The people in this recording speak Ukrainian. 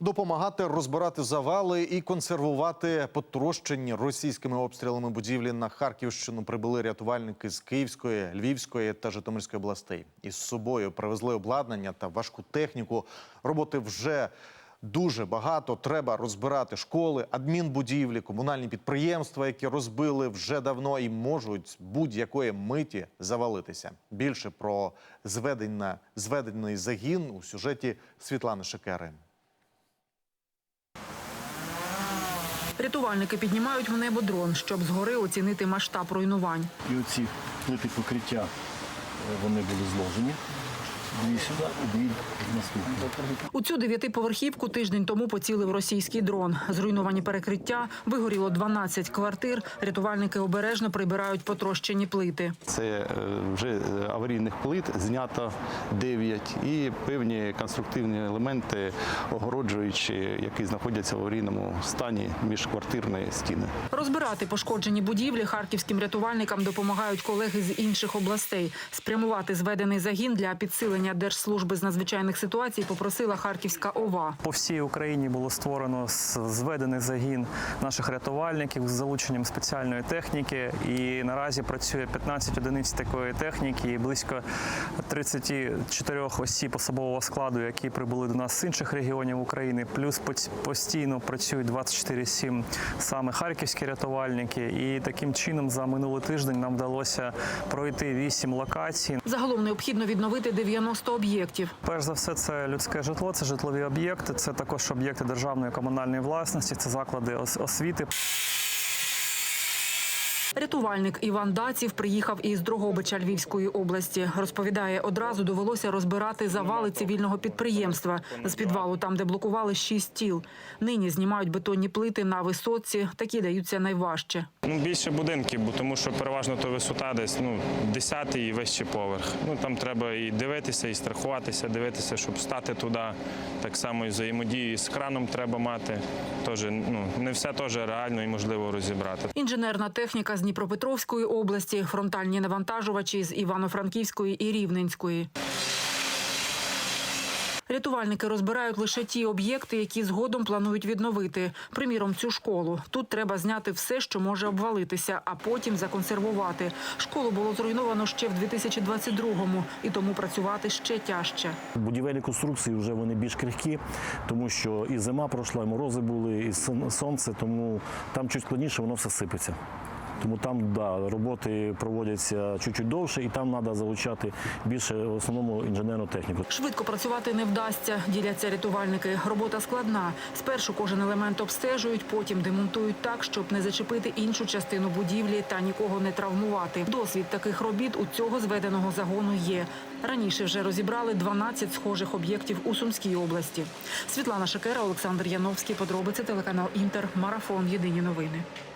допомагати розбирати завали і консервувати потрощені російськими обстрілами будівлі на Харківщину. Прибули рятувальники з Київської, Львівської та Житомирської областей. Із собою привезли обладнання та важку техніку. Роботи вже дуже багато. Треба розбирати школи, адмінбудівлі, комунальні підприємства, які розбили вже давно і можуть будь-якої миті завалитися. Більше про зведення, зведений загін у сюжеті Світлани Шекери. Рятувальники піднімають в небо дрон, щоб згори оцінити масштаб руйнувань. І оці плити покриття е, вони були зложені. Дві сюди, дві наступні. У цю дев'ятиповерхівку тиждень тому поцілив російський дрон. Зруйновані перекриття, вигоріло 12 квартир. Рятувальники обережно прибирають потрощені плити. Це е, вже аварійних плит знято 9 і певні конструктивні елементи, огороджуючі, які знаходяться в аварійному стані міжквартирної стіни. Розбирати пошкоджені будівлі харківським рятувальникам допомагають колеги з інших областей. Спрямувати зведений загін для підсилення Держслужби з надзвичайних ситуацій попросила Харківська ОВА. По всій Україні було створено зведений загін наших рятувальників з залученням спеціальної техніки. І наразі працює 15 одиниць такої техніки і близько 34 осіб особового складу, які прибули до нас з інших регіонів України. Плюс постійно працюють 24-7 саме харківські рятувальники. І таким чином за минулий тиждень нам вдалося пройти 8 локацій. Загалом необхідно відновити 90 об'єктів. Перш за все, це людське житло, це житлові об'єкти, це також об'єкти державної комунальної власності, це заклади освіти. Рятувальник Іван Даців приїхав із Дрогобича Львівської області. Розповідає, одразу довелося розбирати завали цивільного підприємства з підвалу, там де блокували шість тіл. Нині знімають бетонні плити на висотці. Такі даються найважче. Ну, більше будинків, бо тому що переважно то висота десь ну, 10 і вищий поверх. Ну там треба і дивитися, і страхуватися, дивитися, щоб стати туди. Так само і взаємодію з краном треба мати. Тож, ну, не все теж реально і можливо розібрати. Інженерна техніка з Дніпропетровської області, фронтальні навантажувачі з Івано-Франківської і Рівненської. Рятувальники розбирають лише ті об'єкти, які згодом планують відновити. Приміром, цю школу. Тут треба зняти все, що може обвалитися, а потім законсервувати. Школу було зруйновано ще в 2022-му, і тому працювати ще тяжче. Будівельні конструкції вже вони більш крихкі, тому що і зима пройшла, і морози були, і сонце, тому там чуть складніше, воно все сипеться. Тому там да, роботи проводяться чуть-чуть довше, і там треба залучати більше в основному інженерну техніку. Швидко працювати не вдасться, діляться рятувальники. Робота складна. Спершу кожен елемент обстежують, потім демонтують так, щоб не зачепити іншу частину будівлі та нікого не травмувати. Досвід таких робіт у цього зведеного загону є. Раніше вже розібрали 12 схожих об'єктів у Сумській області. Світлана Шекера, Олександр Яновський. Подробиці телеканал Інтер. Марафон. Єдині новини.